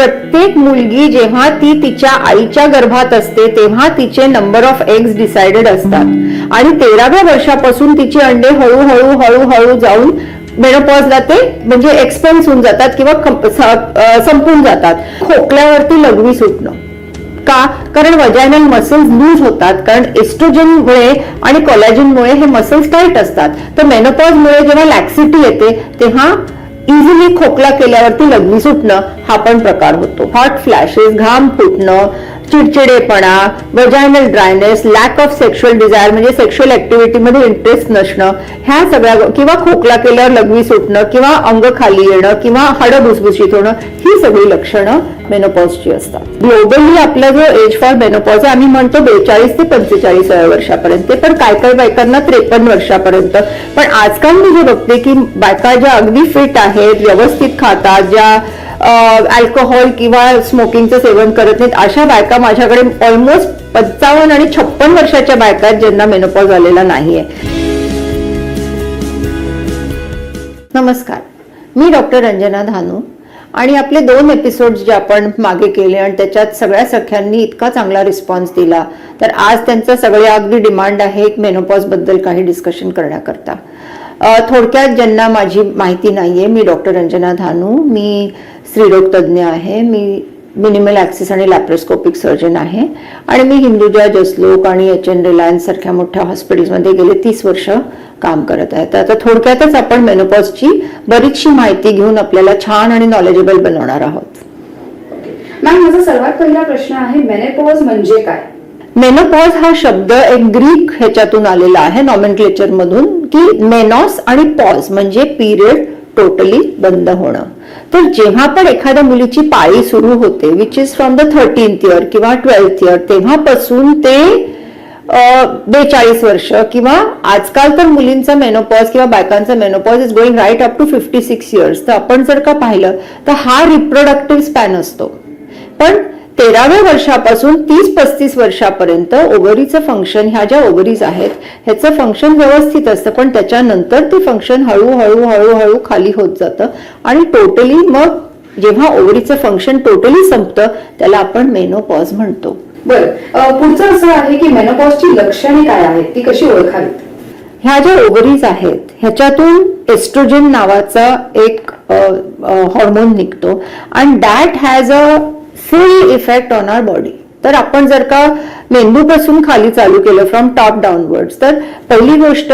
प्रत्येक मुलगी जेव्हा ती तिच्या आईच्या गर्भात असते तेव्हा तिचे नंबर ऑफ एग्स डिसाइडेड असतात. आणि तेराव्या वर्षापासून तिचे अंडे हळूहळू हळूहळू जाऊन मेनोपॉजला ते म्हणजे एक्सपेन्स होऊन जातात किंवा संपून जातात. खोकल्यावरती लघवी सुटणं. का? कारण वजायनल मसल्स लूज होतात. कारण एस्ट्रोजनमुळे आणि कॉलॅजिनमुळे हे मसल्स टाईट असतात. तर मेनोपॉजमुळे जेव्हा लॅक्सिटी येते तेव्हा इझिली खोकला केल्यावरती लघवी सुटणं हा पण प्रकार होतो. हॉट फ्लॅशेस घाम फुटणं चिडचिडेपणा vaginal dryness lack of sexual desire म्हणजे सेक्शुअल ऍक्टिव्हिटीमध्ये इंटरेस्ट नसणं ह्या सगळ्या किंवा खोकला केल्यावर लघवी सुटणं किंवा अंग खाली येणं किंवा हाडं भुसभुशीत होणं ही सगळी लक्षणं मेनोपॉजची असतात. ग्लोबली आपला जो एज फॉर मेनोपॉज आहे आम्ही म्हणतो बेचाळीस ते पंचेचाळीस वर्षापर्यंत. ते पण काय काय बायकांना त्रेपन्न वर्षापर्यंत. पण आजकाल मी जे बघते की बायका ज्या अगदी फिट आहेत व्यवस्थित खातात ज्या अल्कोहोल किंवा स्मोकिंगचं सेवन करत नाहीत. अशा बायका माझ्याकडे ऑलमोस्ट पंचावन्न आणि छप्पन वर्षाच्या बायका आहेत ज्यांना मेनोपॉज आलेला नाहीये. नमस्कार. मी डॉक्टर रंजना धानू आणि आपले दोन एपिसोड जे आपण मागे केले आणि त्याच्यात सगळ्या सख्यांनी इतका चांगला रिस्पॉन्स दिला तर आज त्यांचं सगळ्या अगदी डिमांड आहे एक मेनोपॉजबद्दल काही डिस्कशन करण्याकरता. थोडक्यात ज्यांना माझी माहिती नाहीये मी डॉक्टर रंजना धानू मी स्त्रीरोग तज्ज्ञ आहे मी मिनिमल ॲक्सिस आणि लॅप्रोस्कोपिक सर्जन आहे आणि मी हिंदुजा जसलोक आणि एच एन रिलायन्स सारख्या मोठ्या हॉस्पिटल्समध्ये गेले तीस वर्ष काम करत आहे तर आता थोडक्यातच आपण मेनोपॉजची बरीचशी माहिती घेऊन आपल्याला छान आणि नॉलेजेबल बनवणार आहोत. मॅम माझा सर्वात पहिला प्रश्न आहे मेनेपॉज म्हणजे काय? मेनोपॉज हा शब्द एक ग्रीक ह्याच्यातून आलेला आहे नॉमेनक्लेचर मधून की मेनॉस आणि पॉज म्हणजे पिरियड टोटली बंद होणं. तर जेव्हा पण एखाद्या मुलीची पाळी सुरू होते which is from the thirteenth year किंवा ट्वेल्थ इयर तेव्हापासून ते बेचाळीस वर्ष किंवा आजकाल तर मुलींचा मेनोपॉज किंवा बायकांचा menopause is going right up to fifty six years तर आपण जर का पाहिलं तर हा रिप्रोडक्टिव्ह स्पॅन असतो. पण तेराव्या वर्षापासून तीस पस्तीस वर्षापर्यंत ओव्हरीचं फंक्शन ह्या ज्या ओव्हरीज आहेत ह्याचं फंक्शन व्यवस्थित असतं पण त्याच्यानंतर ते फंक्शन हळूहळू हळूहळू खाली होत जातं. आणि टोटली मग जेव्हा ओव्हरीचं फंक्शन टोटली संपतं त्याला आपण मेनोपॉज म्हणतो. बरं पुढचं असं आहे की मेनोपॉजची लक्षणे काय आहेत ती कशी ओळखावीत? ह्या ज्या ओव्हरीज आहेत ह्याच्यातून एस्ट्रोजन नावाचा एक हॉर्मोन निघतो. आणि that has a full effect on our body तर आपण जर का मेंदूपासून खाली चालू केलं फ्रॉम टॉप डाऊनवर्ड्स तर पहिली गोष्ट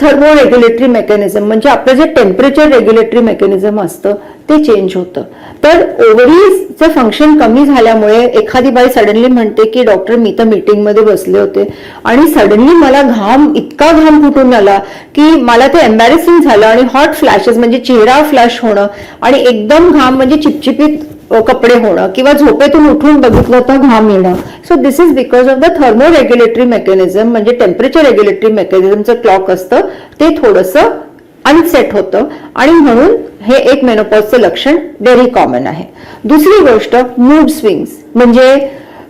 थर्मो रेग्युलेटरी मेकॅनिझम म्हणजे आपलं जे टेम्परेचर रेग्युलेटरी मेकॅनिझम असतं ते चेंज होतं. तर ओव्हरीजचं फंक्शन कमी झाल्यामुळे एखादी बाई सडनली म्हणते की डॉक्टर मी तर मीटिंगमध्ये बसले होते. आणि सडनली मला घाम इतका घाम फुटून आला की मला ते एम्बॅरेसिंग झालं आणि हॉट फ्लॅशेस म्हणजे चेहरा फ्लॅश होणं आणि एकदम घाम म्हणजे चिपचिपीत कपडे होणं किंवा झोपेतून उठून बघितलं तर घाम येणं. So this is because of the thermo regulatory mechanism म्हणजे टेम्परेचर रेग्युलेटरी मेकॅनिझमचं क्लॉक असतं ते थोडंसं अनसेट होतं. आणि म्हणून हे एक मेनोपॉजचं लक्षण व्हेरी कॉमन आहे. दुसरी गोष्ट मूड स्विंग्स म्हणजे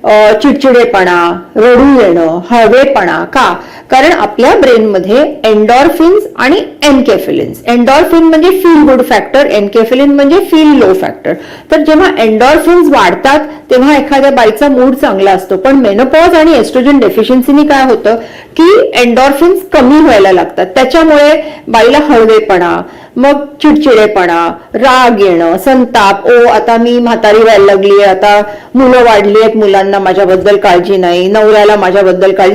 चिडचिडेपणा रडू येणं हळवेपणा का? कारण आपल्या ब्रेनमध्ये एन्डॉर्फिन्स आणि एनकेफिलिन्स. एन्डॉर्फिन म्हणजे फील गुड फॅक्टर एनकेफिलिन म्हणजे फील लो फॅक्टर तर जेव्हा एन्डॉर्फिन्स वाढतात तेव्हा एखाद्या बाईचा मूड चांगला असतो. पण मेनोपॉज आणि एस्ट्रोजन डेफिशियन्सीनी काय होतं? की एन्डॉर्फिन्स कमी व्हायला लागतात. त्याच्यामुळे बाईला हळवेपणा मग चिडचिडेपणा राग येणं संताप ओ आता मी म्हातारी व्हायला लागली आता मुलं वाढली आहेत मुलांना माझ्याबद्दल काळजी नाही नवऱ्याला माझ्याबद्दल काळजी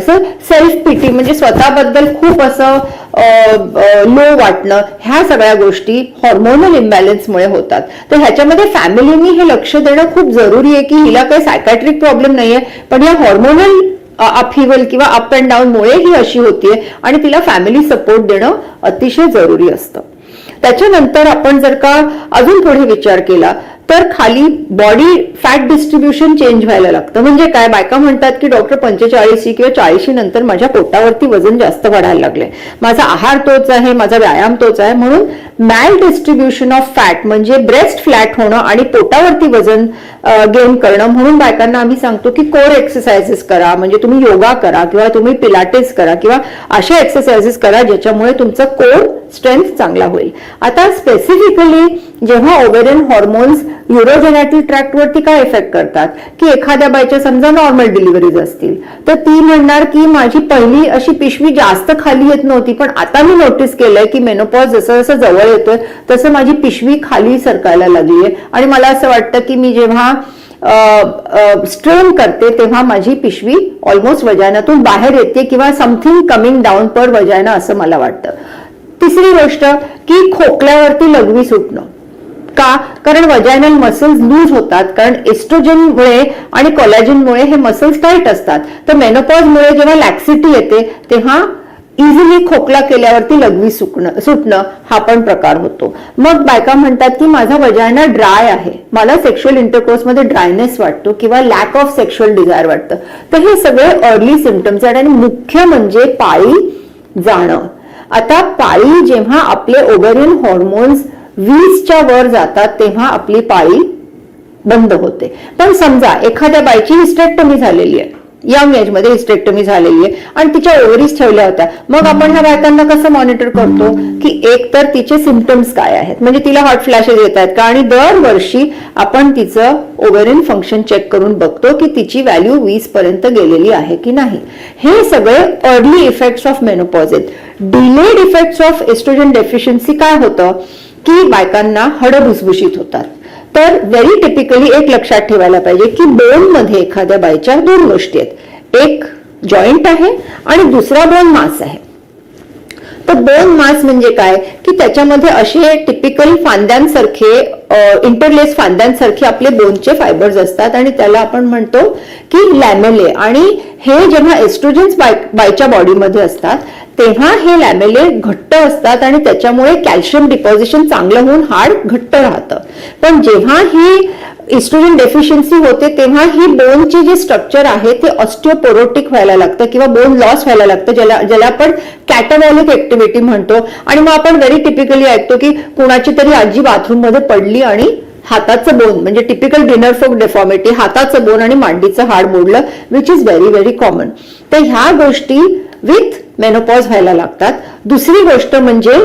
सेल्फ पिटी म्हणजे स्वतःबद्दल खूप असं लो वाटणं ह्या सगळ्या गोष्टी हॉर्मोनल इम्बॅलन्समुळे होतात. तर ह्याच्यामध्ये फॅमिलीनी हे लक्ष देणं खूप जरुरी आहे की हिला काही सायकॅट्रिक प्रॉब्लेम नाहीये पण या हॉर्मोनल अफिवल किंवा अप अँड डाऊन मुळे ही अशी होतीये आणि तिला फॅमिली सपोर्ट देणं अतिशय जरुरी असतं. त्याच्यानंतर आपण जर का अजून पुढे विचार केला तर खाली बॉडी फॅट डिस्ट्रीब्युशन चेंज व्हायला लागतं. म्हणजे काय? बायका म्हणतात की डॉक्टर पंचेचाळीसी किंवा चाळीशी नंतर माझ्या पोटावरती वजन जास्त वाढायला लागले माझा आहार तोच आहे माझा व्यायाम तोच आहे. म्हणून मॅल डिस्ट्रीब्युशन ऑफ फॅट म्हणजे ब्रेस्ट फ्लॅट होणं आणि पोटावरती वजन गेन करणं. म्हणून बायकांना आम्ही सांगतो की कोर एक्सरसाइजेस करा. म्हणजे तुम्ही योगा करा किंवा तुम्ही पिलाटेस करा किंवा अशा एक्सरसाइजेस करा ज्याच्यामुळे तुमचं कोर स्ट्रेंथ चांगला होईल. आता स्पेसिफिकली जेव्हा ओवेरियन हॉर्मोन्स युरोजेनॅटिक ट्रॅक्टवरती काय इफेक्ट करतात? की एखाद्या बाईच्या समजा नॉर्मल डिलिव्हरीज असतील. तर ती म्हणणार की माझी पहिली अशी पिशवी जास्त खाली येत नव्हती पण आता मी नोटीस केलंय की मेनोपॉज जसं जसं जवळ येतोय तसं माझी पिशवी खाली सरकायला लागली आहे आणि मला असं वाटतं की मी जेव्हा स्ट्रेन करते तेव्हा माझी पिशवी ऑलमोस्ट वजानातून बाहेर येते किंवा something coming down per vagina असं मला वाटतं. तिसरी गोष्ट की खोकल्यावरती लघवी सुटणं. का कारण वजायनल मसल्स लूज होतात कारण एस्ट्रोजनमुळे आणि कोलॅजिनमुळे हे मसल्स टाईट असतात. तर मेनोपॉजमुळे जेव्हा लॅक्सिटी येते तेव्हा इझिली खोकला केल्यावरती लघवी सुकणं सुटणं हा पण प्रकार होतो. मग बायका म्हणतात की माझा वजायना ड्राय आहे. मला सेक्शुअल इंटरकोर्समध्ये ड्रायनेस वाटतो किंवा लॅक ऑफ सेक्शुअल डिझायर वाटतं. तर हे सगळे अर्ली सिमटम्स आहेत आणि मुख्य म्हणजे पाळी जाणं. आता पाळी जेव्हा आपले ओव्हरियन हॉर्मोन्स वीसच्या वर जातात तेव्हा आपली पाळी बंद होते. पण समजा एखाद्या बाईची हिस्टेक्टमी झालेली आहे. यंग एजमध्ये हिस्टेक्टमी झालेली आहे आणि तिच्या ओव्हरीज ठेवल्या होत्या. मग आपण ह्या बायकांना कसं मॉनिटर करतो? की एक तर तिचे सिमटम्स काय आहेत? म्हणजे तिला हॉट फ्लॅशेस येत आहेत का? आणि दरवर्षी आपण तिचं ओव्हरियन फंक्शन चेक करून बघतो की तिची व्हॅल्यू वीस पर्यंत गेलेली आहे की नाही. हे सगळे अर्ली इफेक्ट्स ऑफ मेनोपॉज आहेत. Delayed effects of estrogen deficiency काय होतं? की बायकांना हडं भुसभुशीत होतात. तर व्हेरी टिपिकली एक लक्षात ठेवायला पाहिजे की बोनमध्ये एखाद्या बाईच्या दोन गोष्टी आहेत. एक जॉईंट आहे आणि दुसरा बोन मास आहे. तर बोन मास म्हणजे काय? की त्याच्यामध्ये असे टिपिकल फांद्यांसारखे इंटरलेस फांद्यांसारखे आपले बोनचे फायबर्स असतात आणि त्याला आपण म्हणतो की लॅमेले आणि हे जेव्हा एस्ट्रोजन्स बाय बायच्या बॉडीमध्ये असतात तेव्हा हे लॅमेले घट्ट असतात आणि त्याच्यामुळे कॅल्शियम डिपॉझिशन चांगलं होऊन हाड घट्ट राहतं. पण जेव्हा ही इस्ट्रोजन डेफिशियन्सी होते तेव्हा ही बोनचे जे स्ट्रक्चर आहे ते ऑस्टिओपोरोटिक व्हायला लागतं किंवा बोन लॉस व्हायला लागतं ज्याला ज्याला आपण कॅटाबॉलिक ऍक्टिव्हिटी म्हणतो. आणि मग आपण व्हेरी टिपिकली ऐकतो की कुणाची तरी आजी बाथरूममध्ये पडली आणि हाताचं बोन म्हणजे टिपिकल डिनर फोक डेफॉर्मिटी हाताचं बोन आणि मांडीचं हाड मोडलं which is very very common तर ह्या गोष्टी विथ मेनोपॉज व्हायला लागतात. दुसरी गोष्ट म्हणजे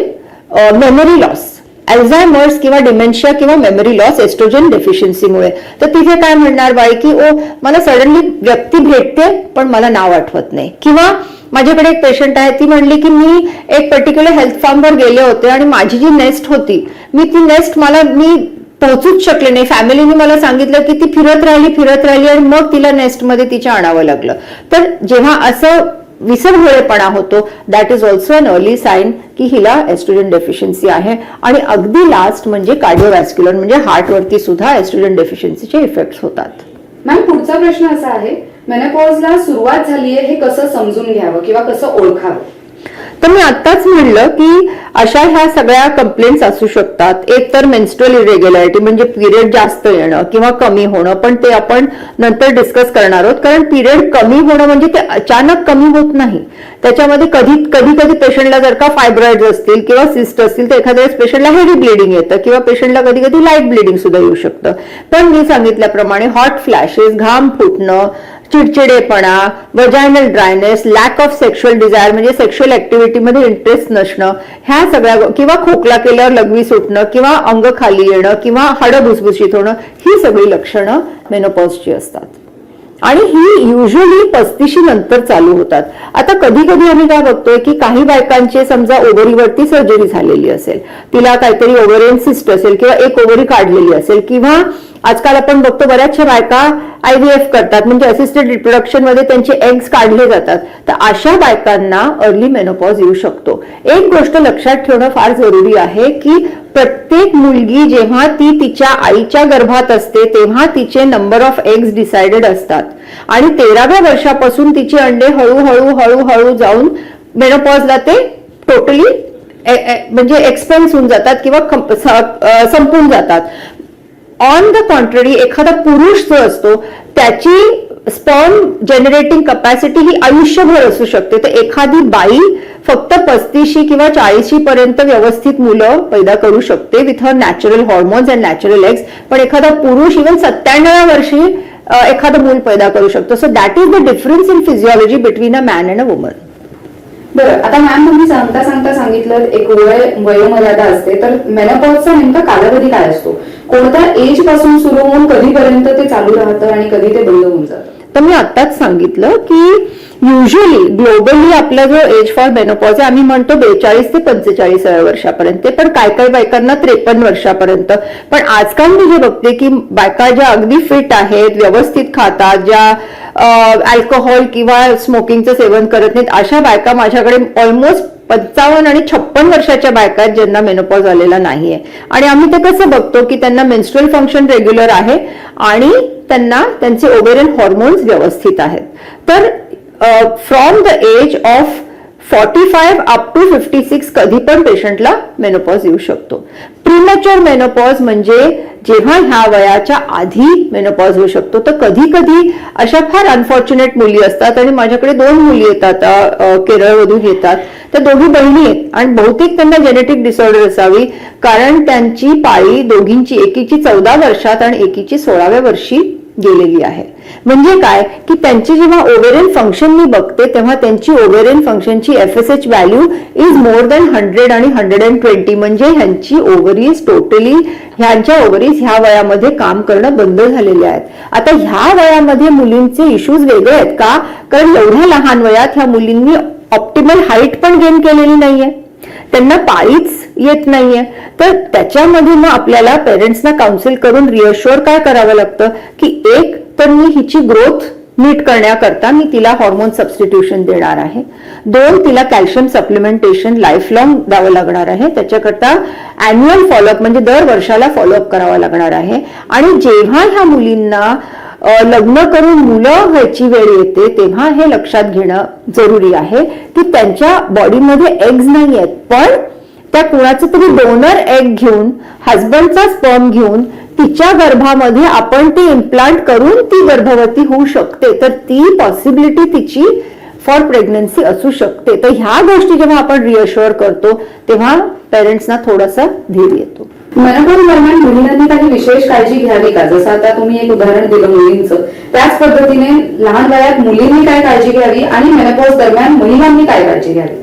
मेमरी लॉस अल्झायमर्स किंवा डिमेन्शिया किंवा मेमरी लॉस एस्ट्रोजन डेफिशियन्सीमुळे तर तिथे काय म्हणणार बाई की ओ मला सडनली व्यक्ती भेटते पण मला नाव आठवत नाही. किंवा माझ्याकडे एक पेशंट आहे ती म्हणली की मी एक पर्टिक्युलर हेल्थ फार्मवर गेले होते आणि माझी जी नेस्ट होती मी ती नेस्ट मला मी पोहोचूच शकले नाही. फॅमिलीने मला सांगितलं की ती फिरत राहिली फिरत राहिली आणि मग तिला नेस्टमध्ये तिच्या आणावं लागलं. तर जेव्हा असं विसरभोळेपणा होतो. That is also an early sign की हिला एस्ट्रोजन डेफिशियन्सी आहे. आणि अगदी लास्ट म्हणजे कार्डिओवॅस्क्युलर म्हणजे हार्टवरती सुद्धा एस्ट्रोजन डेफिशियन्सीचे इफेक्ट्स होतात. मॅम पुढचा प्रश्न असा आहे मेनोपॉजला सुरुवात झालीये हे कसं समजून घ्यावं किंवा कसं ओळखावं? तर मी आत्ताच म्हणलं की अशा ह्या सगळ्या कंप्लेंट्स असू शकतात. एक तर मेन्स्ट्रुअल इरेग्युलरिटी म्हणजे पिरियड जास्त येणं किंवा कमी होणं पण ते आपण नंतर डिस्कस करणार आहोत. कारण पिरियड कमी होणं म्हणजे ते अचानक कमी होत नाही. त्याच्यामध्ये कधी कधी कधी पेशंटला जर का फायब्रॉइड असतील किंवा सिस्ट असतील तर एखाद्या वेळेस पेशंटला हेवी ब्लिडिंग येतं किंवा पेशंटला कधी कधी लाइट ब्लिडिंग सुद्धा येऊ शकतं. पण मी सांगितल्याप्रमाणे हॉट फ्लॅशेस घाम फुटणं चिडचिडेपणा vaginal dryness lack of sexual desire म्हणजे सेक्शुअल ऍक्टिव्हिटीमध्ये इंटरेस्ट नसणं ह्या सगळ्या किंवा खोकला केल्यावर लघवी सुटणं किंवा अंग खाली येणं किंवा हाडं भुसभुशीत होणं ही सगळी लक्षणं मेनोपॉजची असतात. आणि ही युजली पस्तीशी नंतर चालू होतात. आता कधी कधी आम्ही काय बघतोय की काही बायकांचे समजा ओव्हरीवरती सर्जरी झालेली असेल तिला काहीतरी ओव्हरियन सिस्ट असेल किंवा एक ओव्हरी काढलेली असेल किंवा आजकाल आपण बघतो बऱ्याचशा बायका आयव्हीएफ करतात म्हणजे असिस्टेड रिप्रोडक्शनमध्ये त्यांचे एग्स काढले जातात. तर अशा बायकांना अर्ली मेनोपॉज येऊ शकतो. एक गोष्ट लक्षात ठेवणं फार जरुरी आहे की प्रत्येक मुलगी जेव्हा ती तिच्या आईच्या गर्भात असते तेव्हा तिचे नंबर ऑफ एग्स डिसाइडेड असतात. आणि तेराव्या वर्षापासून तिचे अंडे हळूहळू हळूहळू जाऊन मेनोपॉजला ते टोटली म्हणजे एक्सपेन्स होऊन जातात किंवा संपून जातात. ऑन द कॉन्ट्ररी एखादा पुरुष जो असतो त्याची स्पर्म जनरेटिंग कपॅसिटी ही आयुष्यभर असू शकते. तर एखादी बाई फक्त पस्तीशी किंवा चाळीशी पर्यंत व्यवस्थित मुलं पैदा करू शकते with her natural hormones and natural eggs पण एखादा पुरुष इव्हन सत्त्याण्णव्या वर्षी एखादं मूल पैदा करू शकतो. So that is the difference in physiology between a man and a woman बरं आता मॅम तुम्ही सांगता सांगता सांगितलं एक वय वयोमर्यादा असते तर मेनोपॉजचा नेमका कालावधी काय असतो? कोणत्या एजपासून सुरू होऊन कधीपर्यंत ते चालू राहतं आणि कधी ते बंद होऊन जातं? तर मी आत्ताच सांगितलं की युजली ग्लोबली आपला जो एज फॉर मेनोपॉज आहे आम्ही म्हणतो बेचाळीस ते पंचेचाळीसाव्या वर्षापर्यंत. ते पण काय काय बायकांना त्रेपन्न वर्षापर्यंत. पण आजकाल मी जे बघते की बायका ज्या अगदी फिट आहेत व्यवस्थित खातात ज्या अल्कोहोल किंवा स्मोकिंगचं सेवन करत नाहीत अशा बायका माझ्याकडे ऑलमोस्ट पंचावन्न आणि छप्पन वर्षाच्या बायका आहेत ज्यांना मेनोपॉज आलेला नाहीये. आणि आम्ही ते कसं बघतो की त्यांना मेन्स्ट्रुअल फंक्शन रेग्युलर आहे आणि त्यांना त्यांचे ओवेरियन हॉर्मोन्स व्यवस्थित आहेत. तर from the age of forty five up to fifty six कधी पण पेशंटला मेनोपॉज येऊ शकतो. प्रिमॅच्युअर मेनोपॉज म्हणजे जेव्हा ह्या वयाच्या आधी मेनोपॉज होऊ शकतो. तर कधी कधी अशा फार अनफॉर्च्युनेट मुली असतात आणि माझ्याकडे दोन मुली येतात केरळमधून येतात. तर दोघी बहिणी आहेत आणि बहुतेक त्यांना जेनेटिक डिसऑर्डर असावी कारण त्यांची पाळी दोघींची एकीची चौदा वर्षात आणि एकीची सोळाव्या वर्षी गेलेली आहे. म्हणजे काय? की त्यांची जेव्हा ओव्हेरियन फंक्शन मी बघते तेव्हा त्यांची ओव्हेरियन फंक्शनची F S H value is more than hundred आणि हंड्रेड अँड ट्वेंटी म्हणजे ह्यांची ओव्हरीज टोटली ह्यांच्या ओव्हरीज ह्या वयामध्ये काम करणं बंद झालेले आहेत. आता ह्या वयामध्ये मुलींचे इश्यूज वेगळे आहेत का? कारण एवढ्या लहान वयात ह्या मुलींनी ऑप्टिमल हाईट पण गेन केलेली नाहीये. त्यांना पाळीच येत नाहीये. तर त्याच्यामध्ये मग आपल्याला पेरेंट्सना काउन्सिल करून रिअश्युअर काय करावं लागतं? की एक तर मी हिची ग्रोथ नीट करण्याकरता मी तिला हॉर्मोन सबस्टिट्यूशन देणार आहे. दोन तिला कॅल्शियम सप्लिमेंटेशन लाईफ लॉंग द्यावं लागणार आहे. त्याच्याकरता अॅन्युअल फॉलोअप म्हणजे दर वर्षाला फॉलोअप करावा लागणार आहे. आणि जेव्हा ह्या मुलींना लग्न करून मुलं व्हायची वेळ येते तेव्हा हे लक्षात घेणं जरुरी आहे की त्यांच्या बॉडीमध्ये एग्ज नाही आहेत पण त्या कुणाचं तरी डोनर एग घेऊन हजबंडचा स्पर्म घेऊन तिच्या गर्भामध्ये आपण ते इम्प्लांट करून ती गर्भवती होऊ शकते. तर ती पॉसिबिलिटी तिची फॉर प्रेग्नन्सी असू शकते. तर ह्या गोष्टी जेव्हा आपण रिअश्युअर करतो तेव्हा पेरेंट्सना थोडासा धीर येतो. मेनोपॉज दरम्यान महिलांनी काही विशेष काळजी घ्यावी का? जसं आता तुम्ही एक उदाहरण दिलं मुलींचं. त्याच पद्धतीने लहान वयात मुलींनी काय काळजी घ्यावी आणि मेनोपॉज दरम्यान महिलांनी काय काळजी घ्यावी?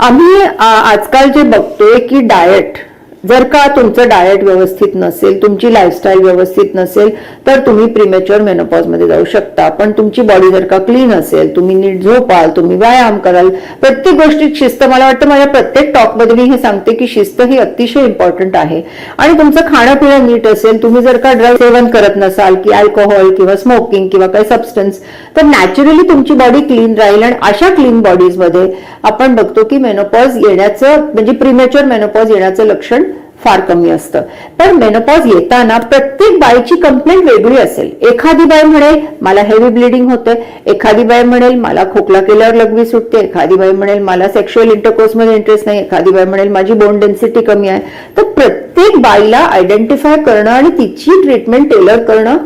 आम्ही आजकाल जे बघतोय की डाएट जर का तुमचं डाएट व्यवस्थित नसेल तुमची लाईफस्टाईल व्यवस्थित नसेल तर तुम्ही प्रिमेच्युअर मेनोपॉजमध्ये जाऊ शकता. पण तुमची बॉडी जर का क्लीन असेल तुम्ही नीट झोपाल तुम्ही व्यायाम कराल प्रत्येक गोष्टीत शिस्त मला वाटतं माझ्या प्रत्येक टॉकमध्ये मी हे सांगते की शिस्त ही अतिशय इम्पॉर्टंट आहे. आणि तुमचं खाणं पिणं नीट असेल तुम्ही जर का ड्रग सेवन करत नसाल की अल्कोहोल किंवा स्मोकिंग किंवा काही सबस्टन्स तर नॅचरली तुमची बॉडी क्लीन राहील. आणि अशा क्लीन बॉडीजमध्ये आपण बघतो की मेनोपॉज येण्याचं म्हणजे प्रिमेच्युअर मेनोपॉज येण्याचं लक्षण फार कमी असतं. पण मेनोपॉज येताना प्रत्येक बाईची कंप्लेंट वेगळी असेल. एखादी बाई म्हणेल मला हेवी ब्लिडिंग होतंय. एखादी बाई म्हणेल मला खोकला केल्यावर लघवी सुटते. एखादी बाई म्हणेल मला सेक्शुअल इंटरकोर्समध्ये इंटरेस्ट नाही. एखादी बाई म्हणेल माझी बोन डेन्सिटी कमी आहे. तर प्रत्येक बाईला आयडेंटिफाय करणं आणि तिची ट्रीटमेंट टेलर करणं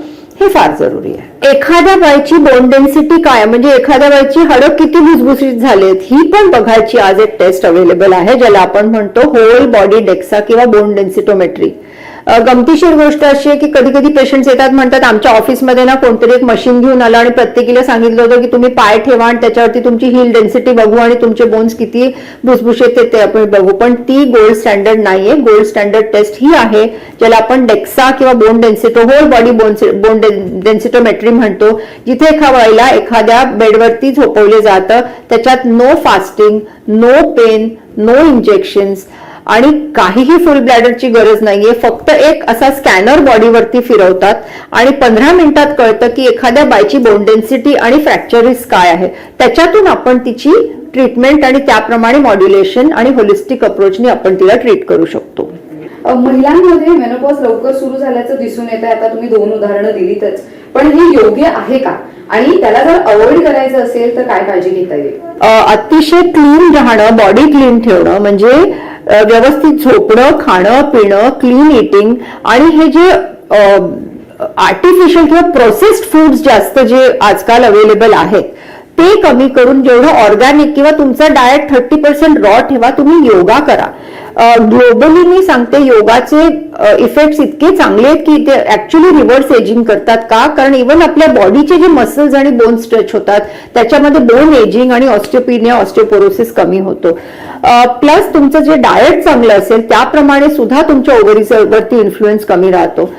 हे फार जरुरी आहे. एखाद्या बाईची बोन डेन्सिटी काय म्हणजे एखाद्या बाईची हडं किती भुसभुशीत झालेत ही पण बघायची आज एक टेस्ट अवेलेबल आहे ज्याला आपण म्हणतो होल बॉडी डेक्सा किंवा बोन डेन्सिटोमेट्री गमतीशीर गोष्ट अशी आहे की कधी कधी पेशंट्स येतात म्हणतात आमच्या ऑफिसमध्ये ना कोणतरी एक मशीन घेऊन आलं आणि प्रत्येकीला सांगितलं होतं की तुम्ही पाय ठेवा आणि त्याच्यावरती तुमची हिल डेन्सिटी बघू आणि तुमचे बोन्स किती भुसभुशीत ते आपण बघू. पण ती गोल्ड स्टँडर्ड नाहीये. गोल्ड स्टँडर्ड टेस्ट ही आहे ज्याला आपण डेक्सा किंवा bone densito whole body bone bone densitometry म्हणतो. जिथे एका वेळेला एखाद्या बेडवरती झोपवले जातं त्याच्यात no fasting no pain no injections आणि काहीही फुल ब्लॅडरची गरज नाहीये. फक्त एक असा स्कॅनर बॉडीवरती फिरवतात आणि पंधरा मिनिटात कळतं की एखाद्या बायची बोन डेन्सिटी आणि फ्रॅक्चर रिस्क काय आहे. त्याच्यातून आपण तिची ट्रीटमेंट आणि त्याप्रमाणे मॉड्युलेशन आणि होलिस्टिक अप्रोचने आपण तिला ट्रीट करू शकतो. महिलांमध्ये मेनोपॉज लवकर सुरू झाल्याचं दिसून येतं आता तुम्ही दोन उदाहरणं दिलीतच. पण हे योग्य आहे का? आणि त्याला जर अवॉइड करायचं असेल तर काय काळजी घेता येईल? अतिशय क्लीन राहणं बॉडी क्लीन ठेवणं म्हणजे व्यवस्थित झोपणं खाणं पिणं क्लीन इटिंग आणि हे जे आर्टिफिशियल किंवा प्रोसेस्ड फूड्स जास्त जे आजकाल अवेलेबल आहेत ते कमी करून जेवढं ऑर्गॅनिक किंवा तुमचं डाएट थर्टी पर्सेंट रॉ ठेवा तुम्ही योगा करा. ग्लोबली मी सांगते योगाचे इफेक्ट्स इतके चांगले आहेत की ते ऍक्च्युली रिव्हर्स एजिंग करतात का? कारण इव्हन आपल्या बॉडीचे जे मसल्स आणि बोन स्ट्रेच होतात त्याच्यामध्ये बोन एजिंग आणि ऑस्टिओपिनिया ऑस्टिओपोरोसिस कमी होतो. प्लस तुमचं जे डाएट चांगलं असेल त्याप्रमाणे सुद्धा तुमच्या ओव्हरीवरती इन्फ्लुएन्स कमी राहतो.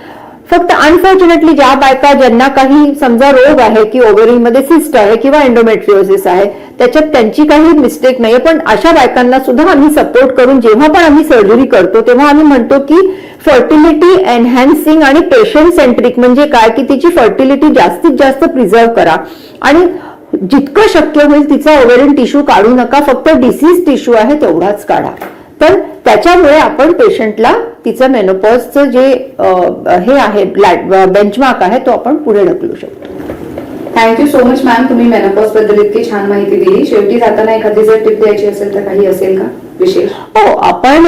फक्त अनफॉर्च्युनेटली ज्या बायका ज्यांना काही समजा रोग आहे की ओव्हरीमध्ये सिस्ट आहे किंवा एन्डोमेट्रिओसिस आहे त्याच्यात त्यांची काही मिस्टेक नाहीये. पण अशा बायकांना सुद्धा आम्ही सपोर्ट करून जेव्हा पण आम्ही सर्जरी करतो तेव्हा आम्ही म्हणतो की फर्टिलिटी एनहॅन्सिंग आणि पेशंट सेंट्रिक म्हणजे काय? की तिची फर्टिलिटी जास्तीत जास्त प्रिझर्व्ह करा. आणि जितकं शक्य होईल तिचा ओव्हरियन टिश्यू काढू नका. फक्त डिसीज टिश्यू आहे तेवढाच काढा. तर त्याच्यामुळे आपण पेशंटला तिचं मेनोपॉजचं जे हे आहे बेंचमार्क आहे तो आपण पुढे ढकलू शकतो. थँक्यू सो मच मॅम तुम्ही मेनोपॉजबद्दल इतकी छान माहिती दिली. शेवटी जाताना एखादी जर टिप द्यायची असेल तर काही असेल का विशेष? हो आपण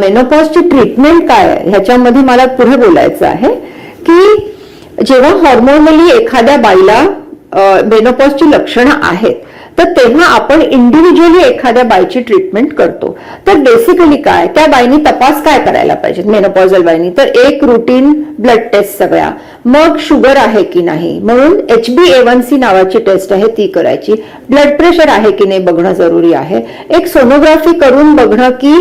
मेनोपॉजची ट्रीटमेंट काय ह्याच्यामध्ये मला पुढे बोलायचं आहे की जेव्हा हॉर्मोनली एखाद्या बाईला मेनोपॉजची लक्षणं आहेत तर तेव्हा आपण इंडिव्हिज्युअली एखाद्या बाईची ट्रीटमेंट करतो. तर बेसिकली काय? त्या बाईनी तपास काय करायला पाहिजेत मेनोपॉझल बाईनी. तर एक रुटीन ब्लड टेस्ट सगळ्या. मग शुगर आहे की नाही? म्हणून H B A one one C नावाची टेस्ट आहे ती करायची. ब्लड प्रेशर आहे की नाही बघणं जरुरी आहे. एक सोनोग्राफी करून बघणं की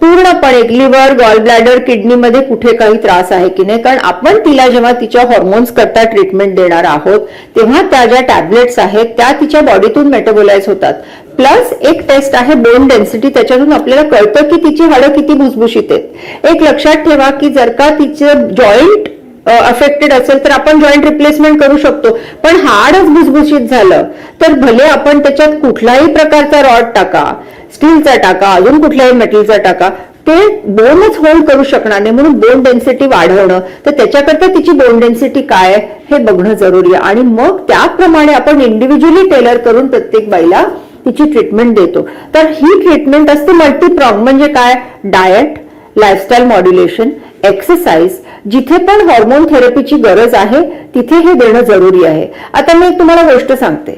पूर्णपणे लिव्हर गॉल ब्लॅडर किडनीमध्ये कुठे काही त्रास आहे की नाही? कारण आपण तिला जेव्हा तिच्या हॉर्मोन्स करता ट्रीटमेंट देणार आहोत तेव्हा त्या ज्या टॅबलेट्स आहेत त्या तिच्या बॉडीतून मेटाबोलाइज होतात. प्लस एक टेस्ट आहे बोन डेन्सिटी त्याच्यातून आपल्याला कळतं की तिची हाडं किती भुसभुशीत आहेत. एक लक्षात ठेवा की जर का तिचं जॉईंट अफेक्टेड असेल तर आपण जॉईंट रिप्लेसमेंट करू शकतो. पण हाडच भुसभुशीत झालं तर भले आपण त्याच्यात कुठलाही प्रकारचा रॉड टाका स्टीलचा टाका अजून कुठल्याही मेटलचा टाका ते बोनच होल्ड करू शकणार नाही. म्हणून बोन डेन्सिटी वाढवणं तर त्याच्याकरता तिची बोन डेन्सिटी काय हे बघणं जरुरी आहे. आणि मग त्याप्रमाणे आपण इंडिव्हिज्युअली टेलर करून प्रत्येक बाईला तिची ट्रीटमेंट देतो. तर ही ट्रीटमेंट असते मल्टीप्रॉंग म्हणजे काय? डाएट लाईफस्टाईल मॉड्युलेशन एक्सरसाइज जिथे पण हॉर्मोन थेरपीची गरज आहे तिथे हे देणं जरुरी आहे. आता मी एक तुम्हाला गोष्ट सांगते.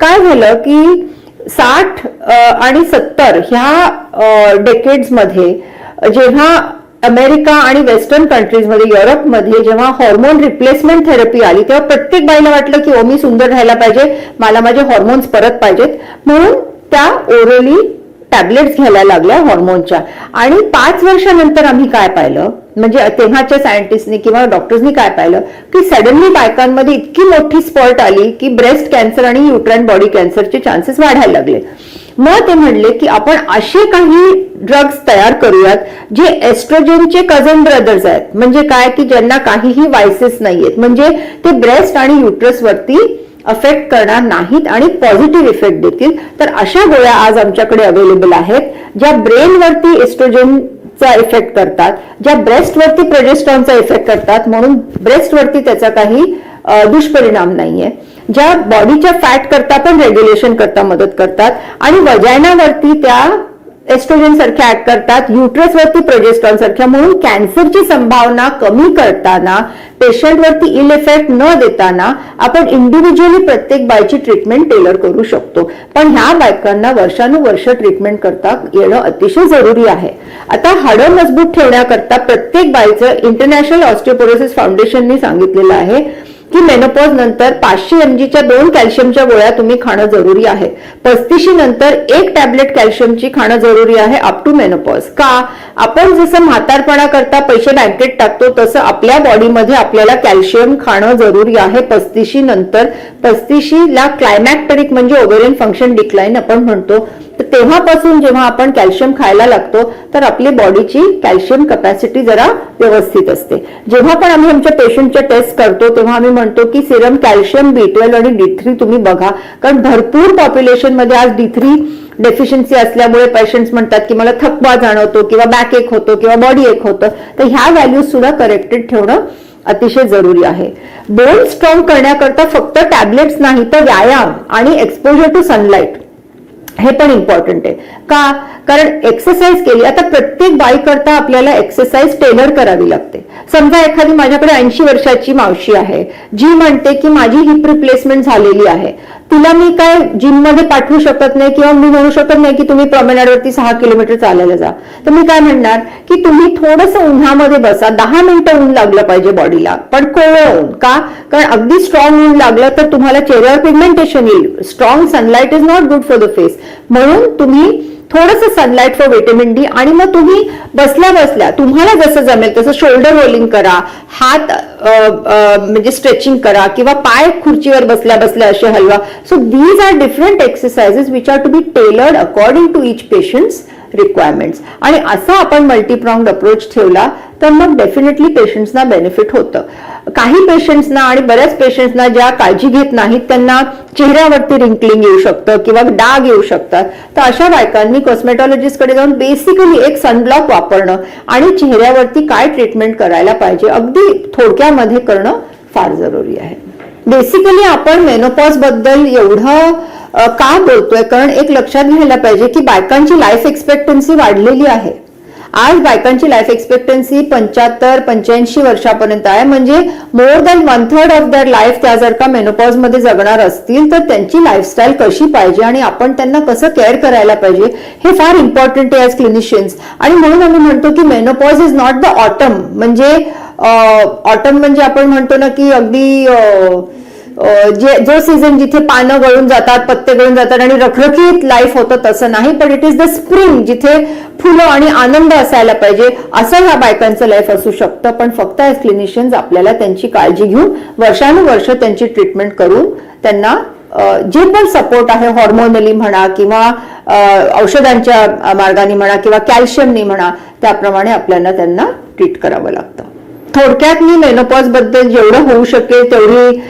काय झालं की साठ आणि सत्तर ह्या डेकेड्समध्ये जेव्हा अमेरिका आणि वेस्टर्न कंट्रीजमध्ये युरोपमध्ये जेव्हा हॉर्मोन रिप्लेसमेंट थेरपी आली तेव्हा प्रत्येक बाईला वाटलं की ओ मी सुंदर राहायला पाहिजे मला माझे हॉर्मोन्स परत पाहिजेत. म्हणून त्या ओरली टॅबलेट्स घ्यायला लागल्या हॉर्मोनच्या आणि पाच वर्षानंतर आम्ही काय पाहिलं? म्हणजे तेव्हाच्या सायंटिस्टनी किंवा डॉक्टर्सनी काय पाहिलं? की सडनली बायकांमध्ये इतकी मोठी स्पॉट आली की ब्रेस्ट कॅन्सर आणि युट्राईन बॉडी कॅन्सरचे चान्सेस वाढायला लागले. मग ते म्हणले की आपण असे काही ड्रग्ज तयार करूयात जे एस्ट्रोजनचे कझन ब्रदर्स आहेत. म्हणजे काय? की ज्यांना काहीही वायसेस नाहीयेत. म्हणजे ते ब्रेस्ट आणि युट्रस वरती अफेक्ट करणार नाहीत आणि पॉझिटिव्ह इफेक्ट देतील तर अशा गोळ्या आज आमच्याकडे अवेलेबल आहेत ज्या ब्रेनवरती एस्ट्रोजनचा इफेक्ट करतात ज्या ब्रेस्टवरती प्रोजेस्ट्रॉनचा इफेक्ट करतात म्हणून ब्रेस्टवरती त्याचा काही दुष्परिणाम नाहीये. ज्या बॉडीच्या फॅट करता पण रेग्युलेशन करता मदत करतात आणि वजायनावरती त्या एस्ट्रोजन सारख्या ऍक्ट करतात युट्रस वरती प्रोजेस्ट्रॉन सारख्या म्हणून कॅन्सरची संभावना कमी करताना पेशंटवरती इल इफेक्ट न देताना आपण इंडिव्हिज्युअली प्रत्येक बायची ट्रीटमेंट टेलर करू शकतो. पण ह्या बायकांना वर्षानुवर्ष ट्रीटमेंट करता येणं अतिशय जरुरी आहे. आता हाडं मजबूत ठेवण्याकरता प्रत्येक बाईचं इंटरनॅशनल ऑस्टिओपोरोसिस फाउंडेशनने सांगितलेलं आहे. की मेनोपॉज नंतर पाचशे एमजीच्या दोन कॅल्शियमच्या गोळ्या तुम्ही खाणं जरुरी आहे. पस्तीशी नंतर एक टॅबलेट कॅल्शियमची खाणं जरुरी आहे अप टू मेनोपॉज का? आपण जसं म्हातारपणा करता पैसे बँकेत टाकतो तसं आपल्या बॉडीमध्ये आपल्याला कॅल्शियम खाणं जरुरी आहे पस्तीशी नंतर. पस्तीशीला क्लायमॅक्टरिक म्हणजे ओव्हेरियन फंक्शन डिक्लाईन आपण म्हणतो. तर तेव्हापासून जेव्हा आपण कॅल्शियम खायला लागतो तर आपली बॉडीची कॅल्शियम कपॅसिटी जरा व्यवस्थित असते. जेव्हा पण आम्ही आमच्या पेशंटच्या टेस्ट करतो तेव्हा आम्ही म्हणतो की सिरम कॅल्शियम बी ट्वेल्व आणि डी थ्री तुम्ही बघा. कारण भरपूर पॉप्युलेशनमध्ये आज डी थ्री डेफिशियन्सी असल्यामुळे पेशंट्स म्हणतात की मला थकवा जाणवतो किंवा बॅक एक होतो किंवा बॉडी एक होतं. तर ह्या व्हॅल्यूज सुद्धा करेक्टेड ठेवणं अतिशय जरुरी आहे. बोन स्ट्रॉंग करण्याकरता फक्त टॅबलेट्स नाही तर व्यायाम आणि एक्सपोजर टू सनलाईट हे पण इम्पॉर्टंट आहे. का? कारण एक्सरसाइज केली आता प्रत्येक बाई करता आपल्याला एक्सरसाइज टेलर करावी लागते. समजा एखादी माझ्याकडे ऐंशी वर्षाची मावशी आहे जी म्हणते की माझी हिप रिप्लेसमेंट झालेली आहे. तिला मी काय जिममध्ये पाठवू शकत नाही किंवा मी म्हणू शकत नाही की तुम्ही promenade सहा किलोमीटर चालायला जा. तर मी काय म्हणणार? की तुम्ही थोडस उन्हामध्ये बसा दहा मिनिटं ऊन लागलं पाहिजे बॉडीला पण कोवळं ऊन. का? कारण अगदी स्ट्रॉंग ऊन लागलं तर तुम्हाला चेहऱ्यावर पिगमेंटेशन येईल. Strong sunlight is not good for the face म्हणून तुम्ही थोडंसं सनलाईट फॉर व्हिटॅमिन डी आणि मग तुम्ही बसल्या बसल्या तुम्हाला जसं जमेल तसं शोल्डर रोलिंग करा हात म्हणजे स्ट्रेचिंग करा किंवा पाय खुर्चीवर बसल्या बसल्या असे हलवा. So these are different exercises which are to be tailored according to each patients requirements आणि असा आपण मल्टीप्रॉंग अप्रोच ठेवला तर मग डेफिनेटली पेशंट्सना बेनिफिट होतं. काही पेशंट्सना आणि बऱ्याच पेशंट्सना ज्या काळजी घेत नाहीत त्यांना चेहऱ्यावरती रिंकलिंग येऊ शकतं किंवा डाग येऊ शकतात. तर अशा बायकांनी कॉस्मेटॉलॉजिस्टकडे जाऊन बेसिकली एक सनब्लॉक वापरणं आणि चेहऱ्यावरती काय ट्रीटमेंट करायला पाहिजे अगदी थोडक्यामध्ये करणं फार जरुरी आहे. बेसिकली आपण मेनोपॉजबद्दल एवढं का बोलतोय? कारण एक लक्षात घ्यायला पाहिजे की बायकांची लाईफ एक्सपेक्टन्सी वाढलेली आहे. आज बायकांची लाईफ एक्सपेक्टन्सी पंच्याहत्तर पंच्याऐंशी वर्षापर्यंत आहे. म्हणजे more than one third of their life त्या जर का मेनोपॉजमध्ये जगणार असतील तर त्यांची लाईफस्टाईल कशी पाहिजे आणि आपण त्यांना कसं केअर करायला पाहिजे हे फार इम्पॉर्टंट आहे ॲज क्लिनिशियन्स आणि म्हणून आम्ही म्हणतो की menopause is not the autumn म्हणजे ऑटम म्हणजे आपण म्हणतो ना की अगदी जे जो सीझन जिथे पानं गळून जातात पत्ते गळून जातात आणि रखरखीत लाईफ होतं तसं नाही पण इट इज द स्प्रिंग जिथे फुलं आणि आनंद असायला पाहिजे असं ह्या बायकांचं लाईफ असू शकतं. पण फक्त ॲज क्लिनिशियन्स आपल्याला त्यांची काळजी घेऊन वर्षानुवर्ष त्यांची ट्रीटमेंट करून त्यांना जे पण सपोर्ट आहे हॉर्मोनली म्हणा किंवा औषधांच्या मार्गाने म्हणा किंवा कॅल्शियमनी म्हणा त्याप्रमाणे आपल्याला त्यांना ट्रीट करावं लागतं. थोडक्यात मी मेनोपॉजबद्दल जेवढं होऊ शकेल तेवढी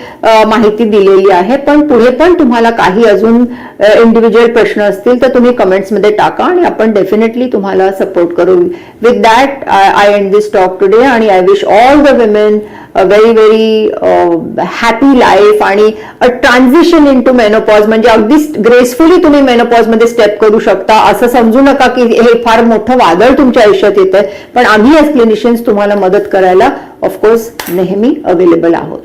माहिती दिलेली आहे. पण पुढे पण तुम्हाला काही अजून इंडिव्हिज्युअल प्रश्न असतील तर तुम्ही कमेंट्समध्ये टाका आणि आपण डेफिनेटली तुम्हाला सपोर्ट करू. With that I end this talk today आणि I wish all the women very very happy life आणि a transition into menopause म्हणजे अगदी ग्रेसफुली तुम्ही मेनोपॉजमध्ये स्टेप करू शकता. असं समजू नका की हे फार मोठं वादळ तुमच्या आयुष्यात येतं आहे पण आम्ही एज क्लिनिशियन्स तुम्हाला मदत करायला ऑफकोर्स नेहमी अवेलेबल आहोत.